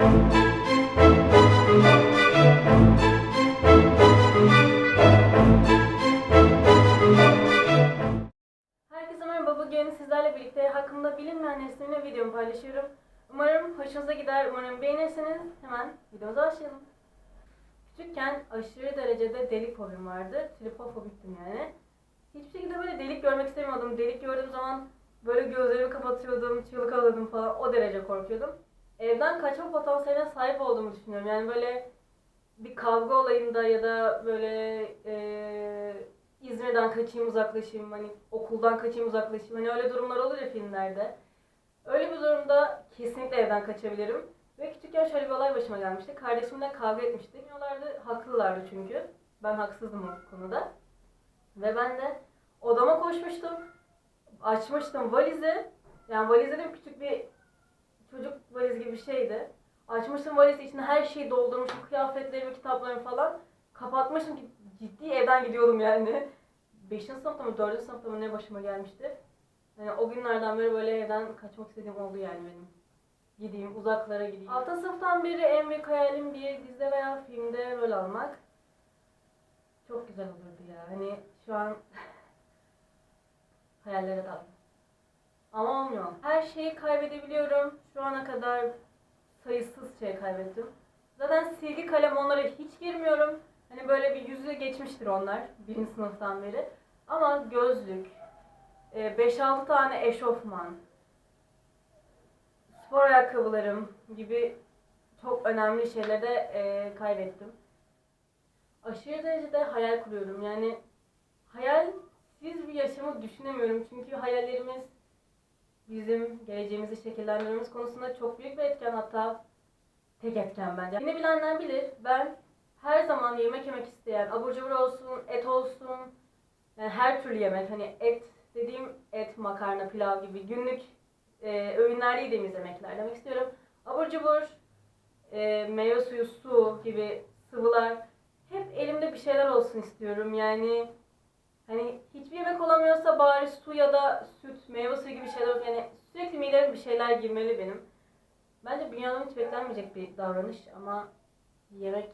Herkese merhaba. Bugün sizlerle birlikte hakkında bilinmeyen nesnelerle videomu paylaşıyorum. Umarım hoşunuza gider, umarım beğenirsiniz. Hemen videomuza başlayalım. Küçükken aşırı derecede delik fobim vardı. Tripofobiktim yani. Hiçbir şekilde böyle delik görmek istemiyordum. Delik gördüğüm zaman böyle gözlerimi kapatıyordum, çığlık alıyordum falan. O derece korkuyordum. Evden kaçma potansiyeline sahip olduğumu düşünüyorum. Yani böyle bir kavga olayında ya da böyle eee İzmir'den kaçayım uzaklaşayım, hani okuldan kaçayım uzaklaşayım. Hani öyle durumlar olur ya filmlerde. Öyle bir durumda kesinlikle evden kaçabilirim. Ve küçükken şöyle bir olay başıma gelmişti. Kardeşimle kavga etmiştik. Diyorlardı, haklılardı çünkü. Ben haksızdım o konuda. Ve ben de odama koşmuştum. Açmıştım valizi. Yani valiz dedim küçük bir gibi bir şeydi. Açmıştım valizi içine her şeyi doldurmuşum. Kıyafetlerimi, kitaplarımı falan. Kapatmıştım ki ciddi evden gidiyordum yani. 5. sınıfta mı 4. sınıfta mı ne başıma gelmişti. Yani o günlerden beri böyle evden kaçmak istediğim oldu yani benim. Gideyim, uzaklara gideyim. 6. sınıftan beri en büyük hayalim bir dizide veya filmde rol almak. Çok güzel olurdu ya. Hani şu an hayallere daldım. Ama olmuyor. Her şeyi kaybedebiliyorum. Şu ana kadar sayısız şey kaybettim. Zaten silgi kalem onlara hiç girmiyorum. Hani böyle bir yüzü geçmiştir onlar birinci sınıftan beri. Ama gözlük, e, 5-6 tane eşofman, spor ayakkabılarım gibi çok önemli şeyleri de e, kaybettim. Aşırı derecede hayal kuruyorum. Yani hayalsiz bir yaşamı düşünemiyorum. Çünkü hayallerimiz bizim geleceğimizi şekillendirmemiz konusunda çok büyük bir etken hatta tek etken bence. Beni bilenler bilir. Ben her zaman yemek yemek isteyen, abur cubur olsun, et olsun, yani her türlü yemek. Hani et dediğim et, makarna, pilav gibi günlük e, öğünlerde yediğimiz yemekler demek istiyorum. Abur cubur, e, meyve suyu, su gibi sıvılar. Hep elimde bir şeyler olsun istiyorum. Yani hani hiçbir yemek olamıyorsa bari su ya da süt, meyve suyu gibi şeyler. Yani sürekli mideme bir şeyler girmeli benim. Bence dünyadan hiç beklenmeyecek bir davranış ama yemek